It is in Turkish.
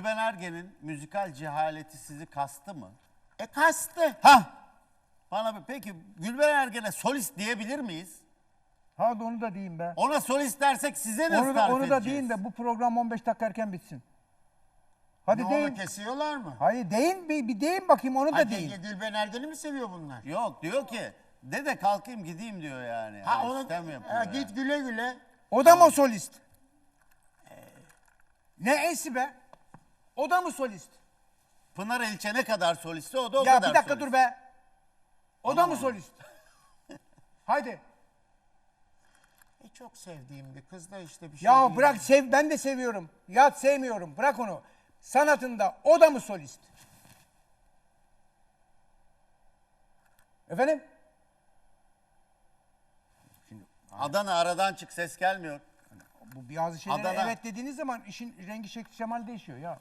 Gülben Ergen'in müzikal cehaleti sizi kastı mı? E kastı. Ha. Bana bir peki Gülben Ergen'e solist diyebilir miyiz? Hadi onu da diyeyim be. Ona solist dersek size nasıl Onu da, tarif onu da edeceğiz? deyin de bu program 15 dakika erken bitsin. Hadi Ne oldu deyin. kesiyorlar mı? Hayır deyin bir, bir deyin bakayım onu da Hadi deyin. Gülben Ergen'i mi seviyor bunlar? Yok diyor ki dede kalkayım gideyim diyor yani. Ha onu yapıyor ha, yani. git güle güle. O da mı solist? Ne esi be? O da mı solist? Pınar Elçe ne kadar solisti o da o ya kadar bir dakika solist. dur be. O da mı solist? Haydi. E çok sevdiğim bir kız da işte bir şey Ya değil. bırak sev ben de seviyorum. Ya sevmiyorum. Bırak onu. Sanatında o da mı solist? Efendim? Adana aradan çık ses gelmiyor. Bu bazı şeylere Adana. evet dediğiniz zaman işin rengi şekli şemali değişiyor ya.